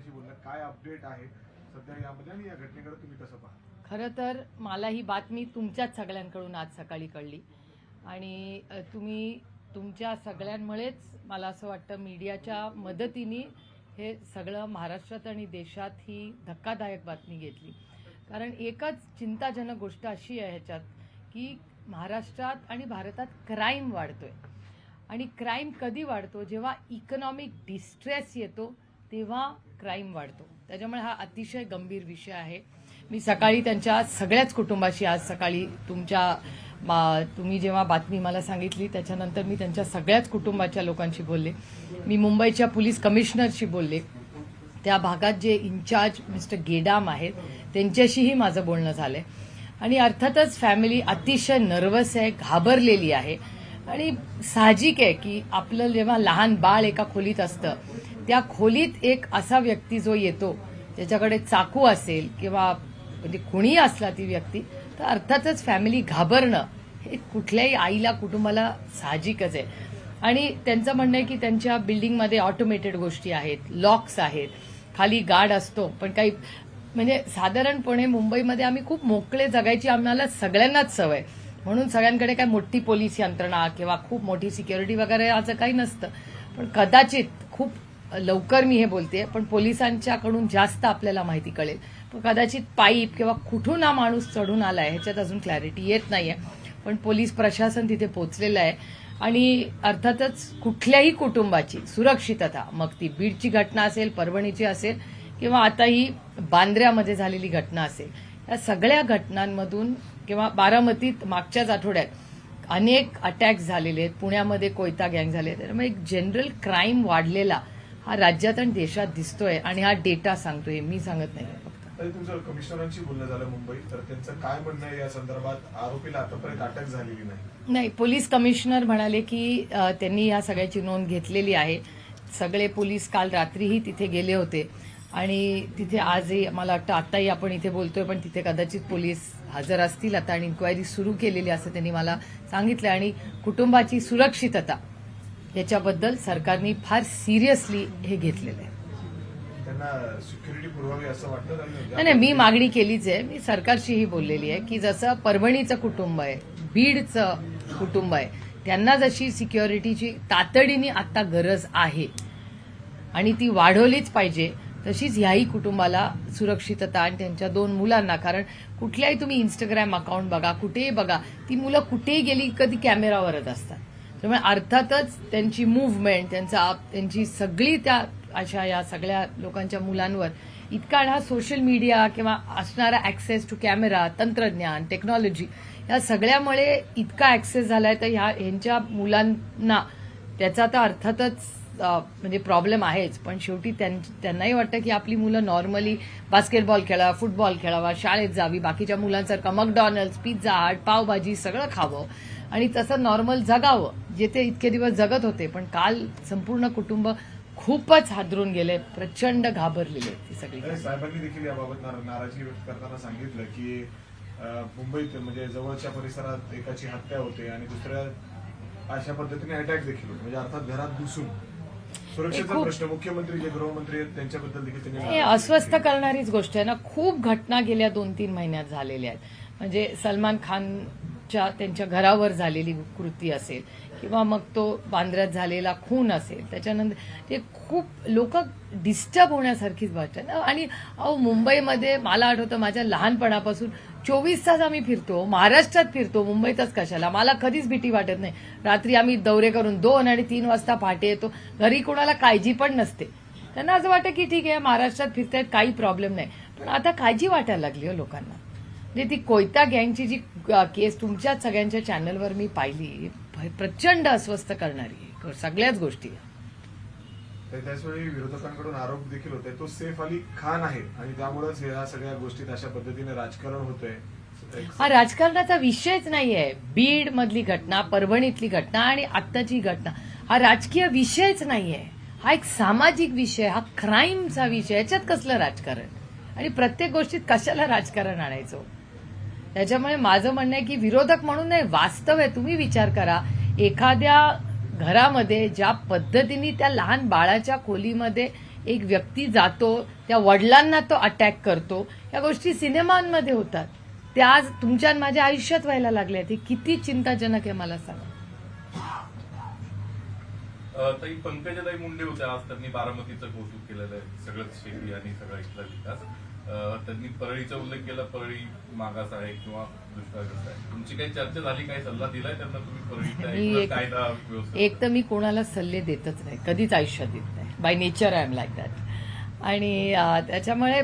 त्यांच्याशी बोलणार काय अपडेट आहे? सध्या यामध्ये आणि या घटनेकडे तुम्ही कसं पाहता? खरं तर मला ही बातमी तुमच्याच सगळ्यांकडून आज सकाळी कळली. आणि तुम्ही तुमच्या सगळ्यांमुळेच मला असं वाटतं मीडियाच्या मदतीने हे सगळं महाराष्ट्रात आणि देशात ही धक्कादायक बातमी घेतली. कारण एकच चिंताजनक गोष्ट अशी आहे ह्याच्यात की महाराष्ट्रात आणि भारतात क्राईम वाढतोय. आणि क्राईम कधी वाढतो? जेव्हा इकॉनॉमिक डिस्ट्रेस येतो तेव्हा क्राईम वाढतो. त्याच्यामुळे हा अतिशय गंभीर विषय आहे. मी सकाळी त्यांच्या सगळ्याच कुटुंबाशी आज सकाळी तुमच्या मा- तुम्ही जेव्हा बातमी मला सांगितली त्याच्यानंतर मी त्यांच्या सगळ्याच कुटुंबाच्या लोकांशी बोलले. मी मुंबईच्या पोलीस कमिशनरशी बोलले. त्या भागात जे इन्चार्ज मिस्टर गेडाम आहेत त्यांच्याशीही माझं बोलणं झालंय. आणि अर्थातच फॅमिली अतिशय नर्वस आहे घाबरलेली आहे. आणि साहजिक आहे की आपलं जेव्हा लहान बाळ एका खोलीत असतं त्या खोलीत एक असा व्यक्ती जो येतो ज्याच्याकडे चाकू असेल किंवा म्हणजे कुणीही असला ती व्यक्ती तर अर्थातच फॅमिली घाबरणं हे कुठल्याही आईला कुटुंबाला साहजिकच आहे. आणि त्यांचं म्हणणं आहे की त्यांच्या बिल्डिंगमध्ये ऑटोमेटेड गोष्टी आहेत लॉक्स आहेत खाली गार्ड असतो पण काही म्हणजे साधारणपणे मुंबईमध्ये आम्ही खूप मोकळे जगायची आम्हाला सगळ्यांनाच सवय म्हणून सगळ्यांकडे काय मोठी पोलीस यंत्रणा किंवा खूप मोठी सिक्युरिटी वगैरे असं काही नसतं. पण कदाचित खूप लवकर मी हे बोलते पण पोलिसांच्याकडून जास्त आपल्याला माहिती कळेल. पण कदाचित पाईप किंवा कुठून हा माणूस चढून आलाय ह्याच्यात अजून क्लॅरिटी येत नाहीये. पण पोलीस प्रशासन तिथे पोचलेलं आहे. आणि अर्थातच कुठल्याही कुटुंबाची सुरक्षितता मग ती बीडची घटना असेल परभणीची असेल किंवा आता ही बांद्र्यामध्ये झालेली घटना असेल या सगळ्या घटनांमधून किंवा बारामतीत मागच्याच आठवड्यात अनेक अटॅक्स झालेले आहेत. पुण्यामध्ये कोयता गँग झाले त्यामुळे एक जनरल क्राईम वाढलेला हा राज्यात आणि देशात दिसतोय आणि हा डेटा सांगतोय. मी सांगत नाही. तुमचं कमिशनरांशी बोलणं झालं मुंबईत तर त्यांचं काय म्हणणं आहे या संदर्भात? आरोपीला आतापर्यंत अटक झालेली नाही. नाही पोलीस कमिशनर म्हणाले की त्यांनी या सगळ्याची नोंद घेतलेली आहे. सगळे पोलीस काल रात्रीही तिथे गेले होते. आणि तिथे आजही मला वाटतं आताही आपण इथे बोलतोय पण तिथे कदाचित पोलीस हजर असतील. आता आणि इन्क्वायरी सुरू केलेली असं त्यांनी मला सांगितलं आणि कुटुंबाची सुरक्षितता याच्याबद्दल सरकारने फार सिरियसली हे घेतलेलं आहे. त्यांना सिक्युरिटी पुरवावी असं वाटतं? नाही नाही मी मागणी केलीच आहे. मी सरकारशीही बोललेली आहे की जसं परभणीचं कुटुंब आहे बीडचं कुटुंब आहे त्यांना जशी सिक्युरिटीची तातडीने आता गरज आहे आणि ती वाढवलीच पाहिजे तशीच ह्याही कुटुंबाला सुरक्षितता आणि त्यांच्या दोन मुलांना. कारण कुठल्याही तुम्ही इंस्टाग्राम अकाउंट बघा कुठेही बघा ती मुलं कुठेही गेली कधी कॅमेरावरच असतात. त्यामुळे अर्थातच त्यांची मूवमेंट त्यांचा त्यांची सगळी त्या अशा या सगळ्या लोकांच्या मुलांवर इतका हा सोशल मीडिया किंवा असणारा ऍक्सेस टू कॅमेरा तंत्रज्ञान टेक्नॉलॉजी या सगळ्यामुळे इतका ऍक्सेस झालाय. तर ह्या ह्यांच्या मुलांना त्याचा तर अर्थातच म्हणजे प्रॉब्लेम आहेच. पण शेवटी त्यां- त्यांनाही वाटतं की आपली मुलं नॉर्मली बास्केटबॉल खेळावा फुटबॉल खेळावा शाळेत जावी बाकीच्या मुलांसारखं मकडॉनल्ड्स पिझ्झा हट पावभाजी सगळं खावं. आणि तसं नॉर्मल जगावं जे ते इतके दिवस जगत होते पण काल संपूर्ण कुटुंब खूपच हादरून गेले प्रचंड घाबरलेले ती सगळी. साहेबांनी देखील याबाबत नार- नाराजगी व्यक्त करताना सांगितलं की मुंबईत म्हणजे जवळच्या परिसरात एकाची हत्या होते आणि दुसऱ्या अशा पद्धतीने अटॅक देखील होते. म्हणजे अर्थात घरात घुसून. सुरक्षेचा खूप- प्रश्न मुख्यमंत्री जे गृहमंत्री आहेत त्यांच्याबद्दल देखील त्यांनी हे अस्वस्थ. करणारीच गोष्ट आहे ना. खूप घटना गेल्या दोन तीन महिन्यात झालेल्या आहेत. म्हणजे सलमान च्या त्यांच्या घरावर झालेली कृती असेल किंवा मग तो बांद्र्यात झालेला खून असेल त्याच्यानंतर ते खूप लोक डिस्टर्ब होण्यासारखीच भाषा ना आणि अहो मुंबईमध्ये मला आठवतं माझ्या लहानपणापासून चोवीस तास आम्ही फिरतो महाराष्ट्रात फिरतो मुंबईतच कशाला? मला कधीच भीती वाटत नाही. रात्री आम्ही दौरे करून दोन आणि तीन वाजता पहाटे येतो. घरी कोणाला काळजी पण नसते. त्यांना असं वाटतं की ठीक आहे महाराष्ट्रात फिरतायत काही प्रॉब्लेम नाही. पण आता काळजी वाटायला लागली हो लोकांना. म्हणजे ती कोयता गँगची जी केस तुमच्याच सगळ्यांच्या चॅनलवर मी पाहिली प्रचंड अस्वस्थ करणारी. सगळ्याच गोष्टी त्याचवेळी विरोधकांकडून आरोप देखील होते तो सेफ अली खान आहे आणि त्यामुळेच या सगळ्या गोष्टीत अशा पद्धतीने राजकारण होतंय. हा राजकारणाचा विषयच नाहीये. बीड मधली घटना परभणीतली घटना आणि आत्ताची घटना हा राजकीय विषयच नाहीये. हा एक सामाजिक विषय हा क्राईमचा विषय याच्यात कसलं राजकारण? आणि प्रत्येक गोष्टीत कशाला राजकारण आणायचं? त्याच्यामुळे माझं म्हणणं आहे की विरोधक म्हणून नाही वास्तव आहे. तुम्ही विचार करा. एखाद्या घरामध्ये ज्या पद्धतीने त्या लहान बाळाच्या खोलीमध्ये एक व्यक्ती जातो त्या वडिलांना तो अटॅक करतो या गोष्टी सिनेमांमध्ये होतात. त्या आज तुमच्या माझ्या आयुष्यात व्हायला लागल्या हे किती चिंताजनक आहे मला सांगा. ताई पंकजाताई मुंडे होत्या आज. त्यांनी बारामतीचं कौतुक केलेलं आहे. सगळंच शेती आणि सगळा इथला विकास. त्यांनी परळीचा उल्लेख केला परळी मागास आहे किंवा दुष्काळग्रस्त. आहे तुमची काही चर्चा झाली काही सल्ला दिलाय त्यांना तुम्ही एक- कायदा एक तर मी कोणाला सल्ले देतच नाही कधीच आयुष्यात देत नाही. By nature I am like that आणि त्याच्यामुळे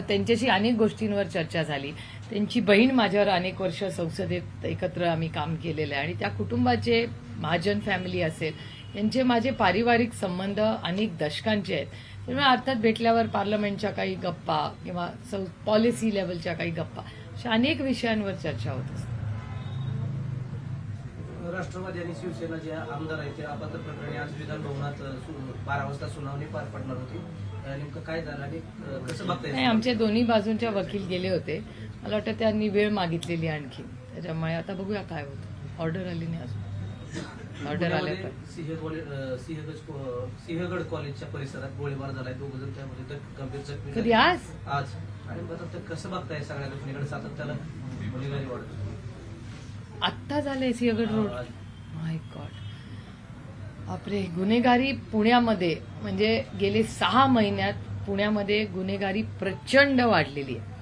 त्यांच्याशी अनेक गोष्टींवर चर्चा झाली. त्यांची बहीण माझ्यावर अनेक वर्ष संसदेत एकत्र आम्ही काम केलेलं आहे. आणि त्या कुटुंबाचे महाजन फॅमिली असेल यांचे माझे पारिवारिक संबंध अनेक दशकांचे आहेत. त्यामुळे अर्थात भेटल्यावर पार्लमेंटच्या काही गप्पा किंवा पॉलिसी लेवलच्या काही गप्पा अशा अनेक विषयांवर चर्चा होत असते. राष्ट्रवादी आणि शिवसेना जे आमदार आहेत ते अपात्र प्रकरणी आज विधान भवनात अ, सु- बारा वाजता सुनावणी पार पडणार होती. नेमकं काय झालं आणि कसं बघताय? नाही आमचे दोन्ही बाजूंच्या वकील गेले होते. मला वाटतं त्यांनी वेळ मागितलेली आणखी. त्याच्यामुळे आता बघूया काय होतं. ऑर्डर आली नाही अजून. ऑर्डर आले सिंहगड कॉलेजच्या परिसरात गोळीबार झालाय. दोघ जण त्यामध्ये गंभीर जखमी. आज? आज. आणि आता कसं बघताय सगळ्या गुन्हेगारी वाढत आत्ता झालंय सिंहगड रोड. माय गॉड बापरे गुन्हेगारी पुण्यामध्ये म्हणजे गेले सहा महिन्यात पुण्यामध्ये गुन्हेगारी प्रचंड वाढलेली आहे.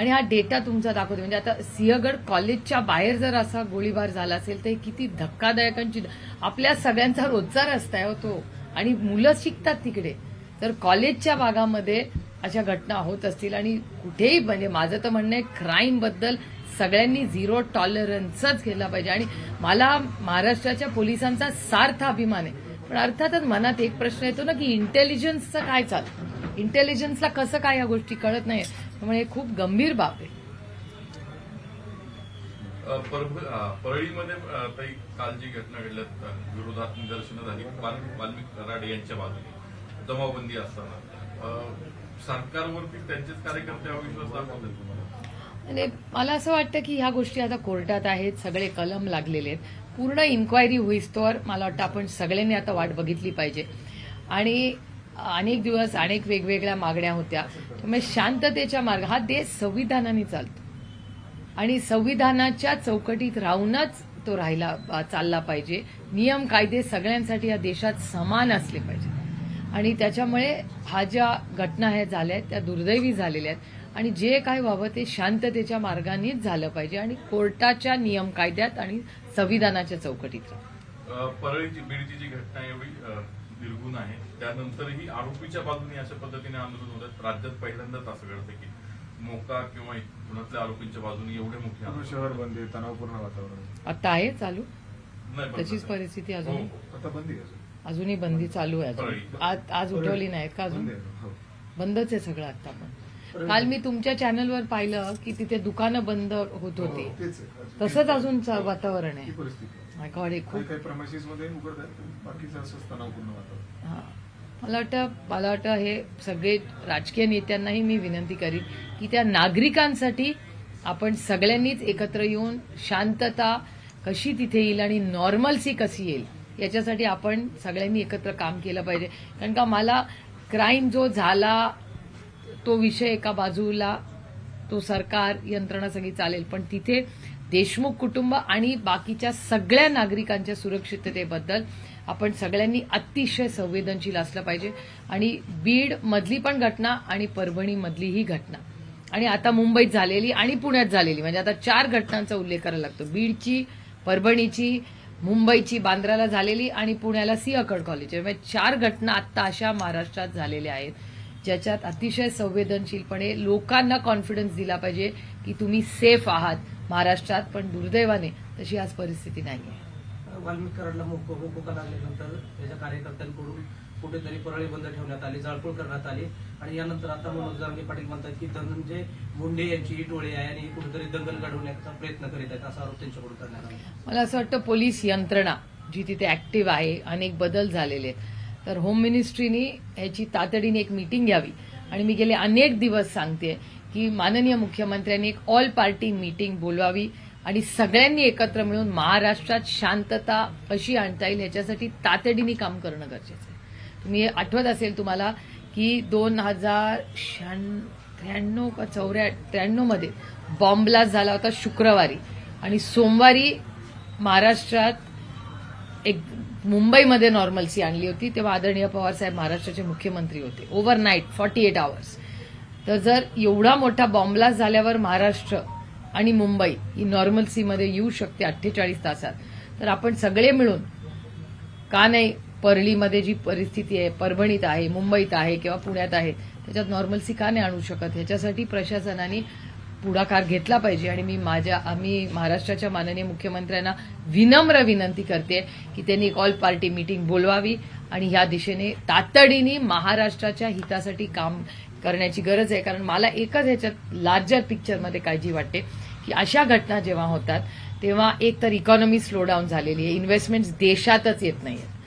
आणि हा डेटा तुमचा दाखवतो म्हणजे आता सिंहगड कॉलेजच्या बाहेर जर असा गोळीबार झाला असेल तर हे किती धक्कादायकांची आपल्या सगळ्यांचा रोजचा रस्ता आहे हो तो. आणि मुलं शिकतात तिकडे. तर कॉलेजच्या भागामध्ये अशा घटना होत असतील आणि कुठेही म्हणजे माझं तर म्हणणं आहे क्राईमबद्दल सगळ्यांनी झिरो टॉलरन्सच केला पाहिजे. आणि मला महाराष्ट्राच्या पोलिसांचा सार्थ अभिमान आहे. पण अर्थातच मनात एक प्रश्न येतो ना की इंटेलिजन्सचं काय चाल इंटेलिजन्सला कसं काय या गोष्टी कळत नाही त्यामुळे हे खूप गंभीर बाब आहे. परळीमध्ये ताई काल जी घटना घडल्यात अ, विरोधात निदर्शनं झाली वाल- वाल्मिक कराड यांच्या बाजूने जमावबंदी असताना. सरकारवरती त्यांचेच कार्यकर्ते अविश्वास दाखवतात तुम्हाला? म्हणजे मला असं वाटतं की ह्या गोष्टी आता कोर्टात आहेत सगळे कलम लागलेले आहेत. पूर्ण इन्क्वायरी होईस्तोवर मला वाटतं आपण सगळ्यांनी आता वाट बघितली पाहिजे. आणि अनेक दिवस अनेक वेगवेगळ्या मागण्या होत्या. त्यामुळे शांततेच्या मार्ग हा देश संविधानाने चालतो. आणि संविधानाच्या चौकटीत राहूनच तो राहिला चालला पाहिजे. नियम कायदे सगळ्यांसाठी या देशात समान असले पाहिजे आणि त्याच्यामुळे हा ज्या घटना ह्या झाल्या आहेत त्या दुर्दैवी झालेल्या आहेत. आणि जे काय व्हावं ते शांततेच्या मार्गानेच झालं पाहिजे आणि कोर्टाच्या नियम कायद्यात आणि संविधानाच्या चौकटीत राहा. परळीची बीडची जी घटना एवढी निर्गुण आहे. त्यानंतरही आरोपीच्या बाजूने अशा पद्धतीने आंदोलन होतात राज्यात पहिल्यांदाच असं घडतं की मोका किंवा पुण्यातल्या आरोपींच्या बाजूने एवढे मोठे. शहर बंदी तणावपूर्ण वातावरण आता आहे चालू? नाही, पण तशीच परिस्थिती हो, अजून? हो. आता बंदी. अजूनही बंदी चालू आहे अजून. आज आज उठवली नाहीत का अजून? बंदी आहे, हो. बंदच आहे सगळं आता पण. काल मी तुमच्या चॅनलवर पाहिलं की तिथे दुकानं बंद होत होते. हो. तसंच अजून वातावरण आहे. परिस्थिती आहे. माय गॉड हे खूप काही मध्ये बाकीचं तणावपूर्ण वातावरण. हा. मला वाटतं मला वाटतं हे सगळे राजकीय नेत्यांनाही मी विनंती करीन की त्या नागरिकांसाठी आपण सगळ्यांनीच एकत्र येऊन शांतता कशी तिथे येईल आणि नॉर्मलसी कशी येईल याच्यासाठी आपण सगळ्यांनी एकत्र काम केलं पाहिजे. कारण का मला क्राईम जो झाला तो विषय एका बाजूला तो सरकार यंत्रणा सगळी चालेल. पण तिथे देशमुख कुटुंब आणि बाकीच्या सगळ्या नागरिकांच्या सुरक्षिततेबद्दल आपण सगळ्यांनी अतिशय संवेदनशील असलं पाहिजे. आणि बीड मधली पण घटना आणि परभणी मधली ही घटना. आणि आता मुंबईत झालेली आणि पुण्यात झालेली. म्हणजे आता चार घटनांचा उल्लेख करायला लागतो. बीडची परभणीची मुंबईची बांद्राला झालेली आणि पुण्याला सिंहगड कॉलेज म्हणजे चार घटना आत्ता अशा महाराष्ट्रात झालेल्या आहेत. ज्याच्यात अतिशय संवेदनशीलपणे लोकांना कॉन्फिडन्स दिला पाहिजे की तुम्ही सेफ आहात. महाराष्ट्रात पण दुर्दैवाने तशी आज परिस्थिती नाही आहे वाल्मिक कराडला मोको मोकोका लागल्यानंतर त्याच्या कार्यकर्त्यांकडून कुठेतरी परळी बंद ठेवण्यात आली जाळपोळ करण्यात आली. आणि यानंतर आता मनोज जांगे पाटील म्हणतात की धनंजय मुंडे यांची ही टोळी आहे आणि ही कुठेतरी दंगल घडवण्याचा प्रयत्न करीत आहेत असा आरोप त्यांच्याकडून करण्यात आला. मला असं वाटतं पोलीस यंत्रणा जी तिथे ऍक्टिव्ह आहे अनेक बदल झालेले आहेत. तर होम मिनिस्ट्रीनी ह्याची तातडीने एक मीटिंग घ्यावी. आणि मी गेले अनेक दिवस सांगते की माननीय मुख्यमंत्र्यांनी एक ऑल पार्टी मीटिंग बोलवावी आणि सगळ्यांनी एकत्र मिळून महाराष्ट्रात शांतता कशी आणता येईल याच्यासाठी तातडीने काम करणं गरजेचं आहे. तुम्ही आठवत असेल तुम्हाला की दोन हजार त्र्याण्णव का चौऱ्या त्र्याण्णवमध्ये बॉम्बब्लास्ट झाला होता शुक्रवारी. आणि सोमवारी महाराष्ट्रात एक मुंबईमध्ये नॉर्मलसी आणली होती तेव्हा आदरणीय पवारसाहेब महाराष्ट्राचे मुख्यमंत्री होते. ओव्हरनाईट फॉर्टी एट आवर्स तर जर एवढा मोठा बॉम्बलास्ट झाल्यावर महाराष्ट्र आणि मुंबई ही नॉर्मलसीमध्ये येऊ शकते अठ्ठेचाळीस तासात. तर आपण सगळे मिळून का नाही परळीमध्ये जी परिस्थिती आहे परभणीत आहे मुंबईत आहे किंवा पुण्यात आहे त्याच्यात नॉर्मलसी का नाही आणू शकत? ह्याच्यासाठी प्रशासनाने पुढाकार घेतला पाहिजे आणि मी माझ्या आम्ही महाराष्ट्राच्या माननीय मुख्यमंत्र्यांना विनम्र विनंती करते की त्यांनी एक ऑल पार्टी मीटिंग बोलवावी आणि ह्या दिशेने तातडीने महाराष्ट्राच्या हितासाठी काम करण्याची गरज आहे. कारण मला एकच ह्याच्यात लार्जर पिक्चरमध्ये काळजी वाटते की अशा घटना जेव्हा होतात तेव्हा एक तर इकॉनॉमी स्लो डाऊन झालेली आहे. इन्व्हेस्टमेंट देशातच येत नाहीये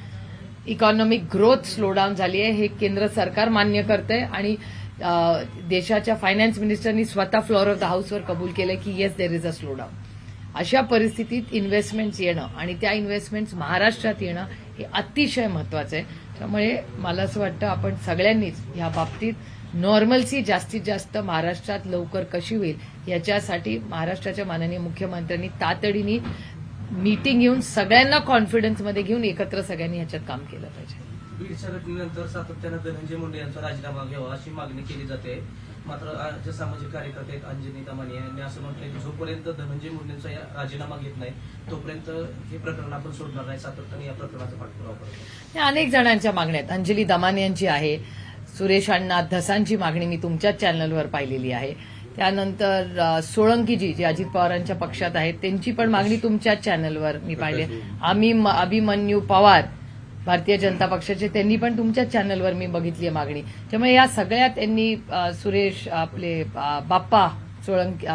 इकॉनॉमिक ग्रोथ स्लोडाऊन झाली आहे हे केंद्र सरकार मान्य करतंय आणि देशाच्या फायनान्स मिनिस्टरनी स्वतः फ्लोअर ऑफ द हाऊसवर कबूल केलं की yes there is a slowdown अशा परिस्थितीत इन्व्हेस्टमेंट्स येणं आणि त्या इन्व्हेस्टमेंट्स महाराष्ट्रात येणं हे अतिशय महत्वाचं आहे. त्यामुळे मला असं वाटतं आपण सगळ्यांनीच ह्या बाबतीत नॉर्मलसी जास्तीत जास्त महाराष्ट्रात लवकर कशी होईल याच्यासाठी महाराष्ट्राच्या माननीय मुख्यमंत्र्यांनी तातडीने मीटिंग घेऊन सगळ्यांना कॉन्फिडन्समध्ये घेऊन एकत्र सगळ्यांनी ह्याच्यात काम केलं पाहिजे. बीडच्या घटनेनंतर सातत्यानं धनंजय मुंडे यांचा राजीनामा घ्यावा अशी मागणी केली जाते. मात्र जे सामाजिक कार्यकर्ते आहेत अंजनी दमानी यांनी असं म्हटलंय की जोपर्यंत धनंजय मुंडेंचा या राजीनामा घेत नाही तोपर्यंत हे प्रकरण आपण सोडणार नाही. सातत्याने या प्रकरणाचा पाठपुरावा करतो. अनेक जणांच्या मागण्या आहेत. अंजली दमाने यांची आहे सुरेश अण्णा धसांची मागणी मी तुमच्याच चॅनलवर पाहिलेली आहे. त्यानंतर सोळंकीजी जे अजित पवारांच्या पक्षात आहेत त्यांची पण मागणी तुमच्याच चॅनलवर मी पाहिली आम्ही म- अभिमन्यू पवार भारतीय जनता पक्षाचे त्यांनी पण तुमच्याच चॅनलवर मी बघितली आहे मागणी. त्यामुळे या सगळ्या त्यांनी सुरेश आपले बाप्पा सोळंकी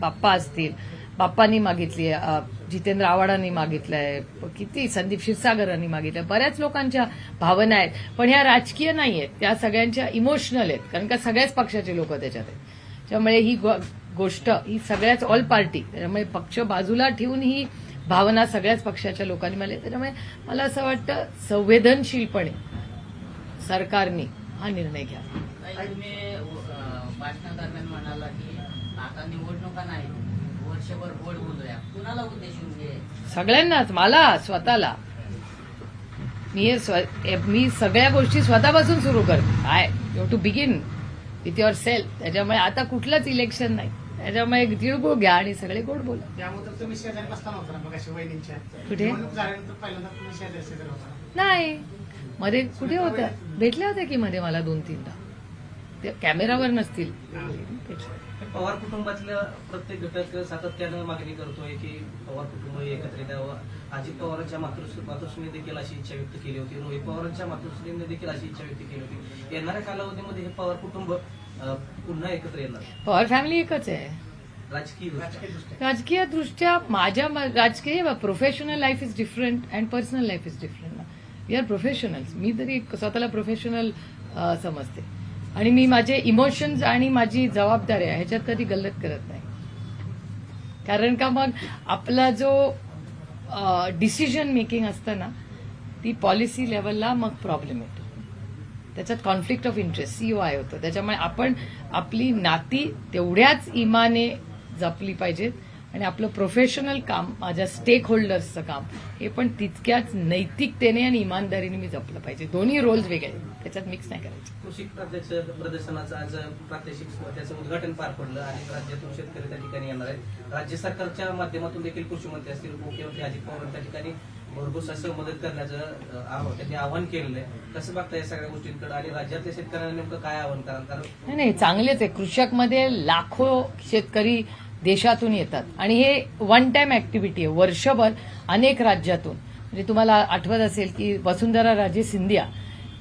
बाप्पा असतील बाप्पांनी मागितली आहे जितेंद्र आव्हाडांनी मागितलंय किती संदीप क्षीरसागरांनी मागितलंय बऱ्याच लोकांच्या भावना आहेत पण ह्या राजकीय नाही आहेत त्या सगळ्यांच्या इमोशनल आहेत कारण का सगळ्याच पक्षाचे लोक त्याच्यात आहेत. त्यामुळे ही गो- गोष्ट ही सगळ्याच ऑल पार्टी त्यामुळे पक्ष बाजूला ठेवून ही भावना सगळ्याच पक्षाच्या लोकांनी मला त्याच्यामुळे मला असं वाटतं संवेदनशीलपणे सरकारने हा निर्णय घ्या. ताई, तुम्ही अं, भाषणादरम्यान म्हणाला की आता निवडणुका नाही वर्षभर गोड बोलूया. कुणाला उद्देशून घे? सगळ्यांनाच मला स्वतःला. मी मी सगळ्या गोष्टी स्वतःपासून सुरू करते. काय you to begin with yourself त्याच्यामुळे आता कुठलंच इलेक्शन नाही. त्याच्यामुळे तिळगुळ घ्या आणि सगळे गोड बोला. त्यामुळे तर तुम्ही शेजारी बसताना होता ना मग अशी वहिनींच्या. कुठे? निवडणूक झाल्यानंतर पहिल्यांदा तुम्ही शेजारी शेजारी होता. ना. नाही. मध्ये कुठे होत्या भेटल्या होत्या की मध्ये मला दोन तीनदा? ते कॅमेरावर नसतील. भेटल्या. पवार कुटुंबातल्या प्रत्येक घटक सातत्यानं मागणी करतोय की पवार कुटुंब हे एकत्रित यावं अजित पवारांच्या मातृश्री मातोश्रीने देखील अशी इच्छा व्यक्त केली होती. रोहित पवारांच्या मातोश्रीने देखील अशी इच्छा व्यक्त केली होती. येणाऱ्या कालावधीमध्ये हे पवार कुटुंब पुन्हा एकत्र येणार. पवार फॅमिली एकच आहे. राजकीय राजकीय दृष्ट्या. राजकीय दृष्ट्या माझ्या राजकीय professional life is different and personal life is different we are professionals मी तरी एक स्वतःला प्रोफेशनल समजते. आणि मी माझे इमोशन्स आणि माझी जबाबदारी आहे ह्याच्यात कधी गल्लत करत नाही. कारण का मग आपला जो डिसिजन मेकिंग असतं ना ती पॉलिसी लेवलला मग प्रॉब्लेम येतो. त्याच्यात conflict of interest C O I होतं. त्याच्यामुळे आपण आपली नाती तेवढ्याच इमाने जपली पाहिजेत. आणि आपलं प्रोफेशनल काम माझ्या स्टेक होल्डर्सचं काम हे पण तितक्याच नैतिकतेने आणि इमानदारीने मी जपलं पाहिजे. दोन्ही रोल्स वेगळे. त्याच्यात मिक्स नाही करायचे. कृषी प्रात्यक्षिक प्रदर्शनाचं आज प्रात्यक्षिक त्याचं उद्घाटन पार पडलं आणि राज्यातून शेतकरी त्या ठिकाणी येणार आहेत. राज्य सरकारच्या माध्यमातून देखील कृषी मंत्री असतील मुख्यमंत्री अजित पवार त्या ठिकाणी भरघोस असं मदत करण्याचं त्यांनी आव्हान- केलेलं आहे. कसं बघता या सगळ्या गोष्टींकडे? आणि राज्यातल्या शेतकऱ्यांना नेमकं काय आव्हान कराल? कारण नाही नाही चांगलेच आहे. कृषकमध्ये लाखो शेतकरी देशातून येतात. आणि हे वन टाइम ऍक्टिव्हिटी आहे. वर्षभर अनेक राज्यातून. म्हणजे तुम्हाला आठवत असेल की वसुंधरा राजे सिंधिया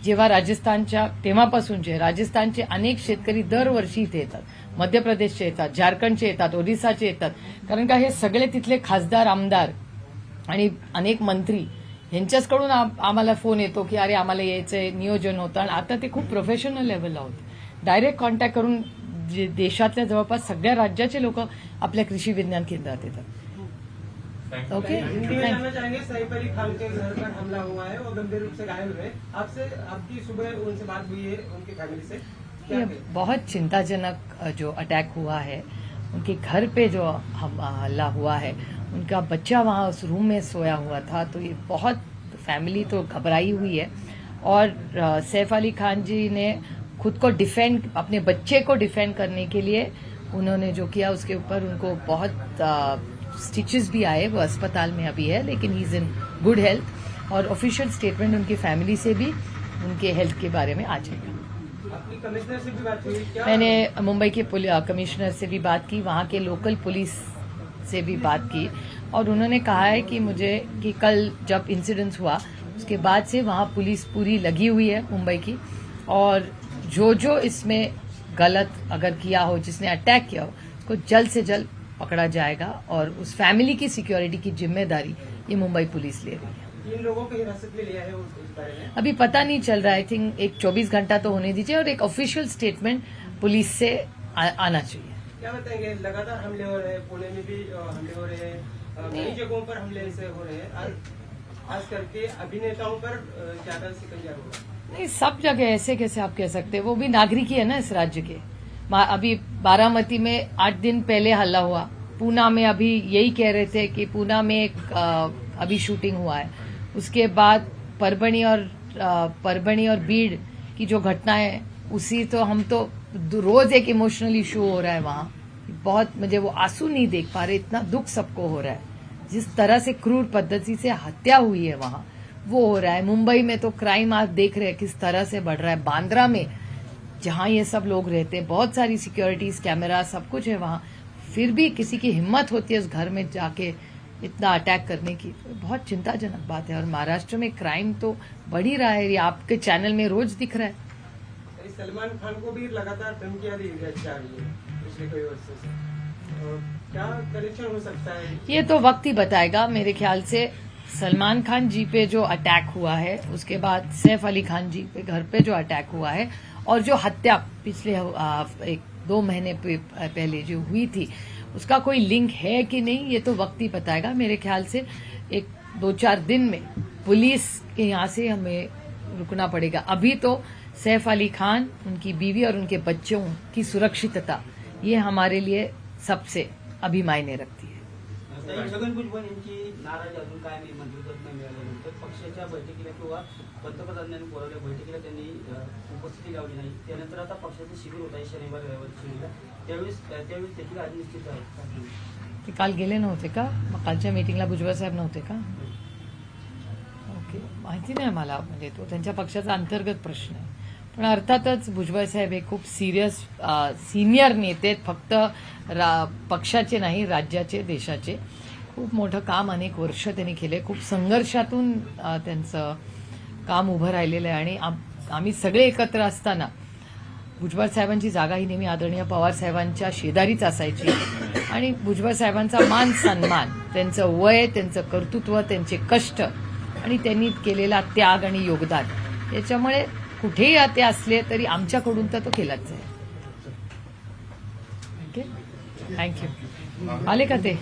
जेव्हा राजस्थानच्या तेव्हापासूनचे राजस्थानचे अनेक शेतकरी दरवर्षी इथे येतात. मध्य प्रदेशचे येतात झारखंडचे येतात ओरिसाचे येतात. कारण का हे सगळे तिथले खासदार आमदार आणि अनेक मंत्री यांच्याचकडून आम- आम्हाला फोन येतो की अरे आम्हाला यायचंय नियोजन होतं. आणि आता ते खूप प्रोफेशनल लेवलला होते डायरेक्ट कॉन्टॅक्ट करून जे देशातल्या जवळपास सगळ्या राज्याचे लोक आपल्या कृषी विज्ञान केंद्रात येतात. ओके हिंदी में थैंक जानना चाहेंगे सैफ अली खान के घर पर हमला हुआ है। और गंभीर रूप से घायल हुए। आपसे आपकी सुबह उनसे बात हुई है उनकी फैमिली से। क्या ये कहें? बहुत चिंताजनक जो अटैक हुआ है उनके घर पे जो हम हल्ला हुआ है उनका बच्चा वहाँ उस रूम में सोया हुआ था तो ये बहुत फैमिली तो घबराई हुई है। और सैफ अली खान जी ने खुद को डिफेंड अपने बच्चे को डिफेंड करने के लिए उन्होंने जो किया उसके ऊपर उनको बहुत स्टिचेस भी आए। वो अस्पताल में अभी है लेकिन he is in good health और ऑफिशियल स्टेटमेंट उनकी फैमिली से भी उनके हेल्थ के बारे में आ जाएगा मैंने मुंबई के कमिश्नर से भी बात की। वहाँ के लोकल पुलिस से भी बात की और उन्होंने कहा है कि मुझे कि कल जब इंसिडेंस हुआ उसके बाद से वहाँ पुलिस पूरी लगी हुई है मुंबई की और जो जो इसमें गलत अगर किया हो जिसने अटैक किया हो उसको जल्द से जल्द पकड़ा जाएगा और उस फैमिली की सिक्योरिटी की ज़िम्मेदारी ये मुंबई पुलिस ले रही है। इन लोगों को हिरासत में लिया है उस बारे में? अभी पता नहीं चल रहा है। आई थिंक एक 24 घंटा तो होने दीजिए और एक ऑफिशियल स्टेटमेंट पुलिस से आ, आना चाहिए। क्या बताएँगे लगातार हमले हो रहे हैं पुणे में भी हमले हो रहे हैं कई जगहों पर हमले ऐसे हो रहे हैं। खास करके अभिनेताओं पर ज़्यादा सिकंजा हुआ नहीं सब जगह ऐसे कैसे आप कह सकते हैं? वो भी नागरिक ही है ना इस राज्य के। अभी बारामती में आठ दिन पहले हल्ला हुआ। पूना में अभी यही कह रहे थे कि पूना में एक अभी शूटिंग हुआ है। उसके बाद परभणी और परभणी और बीड़ की जो घटना है उसी तो हम तो दो- रोज एक इमोशनल इशू हो रहा है वहाँ। बहुत मुझे वो आँसू नहीं देख पा रहे, इतना दुख सबको हो रहा है। जिस तरह से क्रूर पद्धति से हत्या हुई है वहाँ, वो हो रहा है। मुंबई में तो क्राइम आप देख रहे हैं किस तरह से बढ़ रहा है। बांद्रा में, जहाँ ये सब लोग रहते हैं, बहुत सारी सिक्योरिटीज कैमरा सब कुछ है वहाँ। फिर भी किसी की हिम्मत होती है उस घर में जाके इतना अटैक करने की। तो बहुत चिंताजनक बात है। और महाराष्ट्र में क्राइम तो बढ़ ही रहा है। ये आपके चैनल में रोज दिख रहा है। सलमान खान को भी लगातार धमकियाँ दी रही है पिछले कई वर्षों से। क्या कनेक्शन हो सकता है? ये तो वक्त ही बताएगा मेरे ख्याल से। सलमान खान जी पे जो अटैक हुआ है, उसके बाद सैफ अली खान जी पे, घर पे जो अटैक हुआ है, और जो हत्या पिछले एक दो महीने पहले जो हुई थी, उसका कोई लिंक है कि नहीं, ये तो वक्त ही बताएगा मेरे ख्याल से। एक दो चार दिन में पुलिस के यहाँ से हमें रुकना पड़ेगा। अभी तो सैफ अली खान उनकी बीवी और उनके बच्चों की सुरक्षितता ये हमारे लिए सबसे अभी मायने रखती है। ताई छगन भुजबळ यांची नाराजी अजून काय नाही मंत्रिपद नाही मिळाल्यानंतर पक्षाच्या बैठकीला किंवा पंतप्रधानांनी बोलावल्या बैठकीला त्यांनी अ, उपस्थिती लावली नाही. त्यानंतर आता पक्षाचं शिबिर होत आहे शनिवार रविवार शिबिरला. त्यावेळेस त्यावेळेस देखील आज निश्चित आहे. ते काल गेले नव्हते का? मग कालच्या मीटिंगला भुजबळ साहेब नव्हते का? ओके. माहिती नाही मला म्हणजे तो त्यांच्या पक्षाचा अंतर्गत प्रश्न आहे. पण अर्थातच भुजबळ साहेब हे खूप सिरियस सिनियर नेते आहेत. फक्त रा पक्षाचे नाही राज्याचे देशाचे. खूप मोठं काम अनेक वर्ष त्यांनी केले खूप संघर्षातून त्यांचं काम उभं राहिलेलं आहे. आणि आम- आम्ही सगळे एकत्र असताना भुजबळ साहेबांची जागा ही नेहमी आदरणीय पवार साहेबांच्या शेजारीच असायची. आणि भुजबळ साहेबांचा मान सन्मान त्यांचं वय त्यांचं कर्तृत्व त्यांचे कष्ट आणि त्यांनी केलेला त्याग आणि योगदान याच्यामुळे कुठेही ते असले तरी आमच्याकडून तर तो केलाच आहे ओके थँक्यू आले का ते?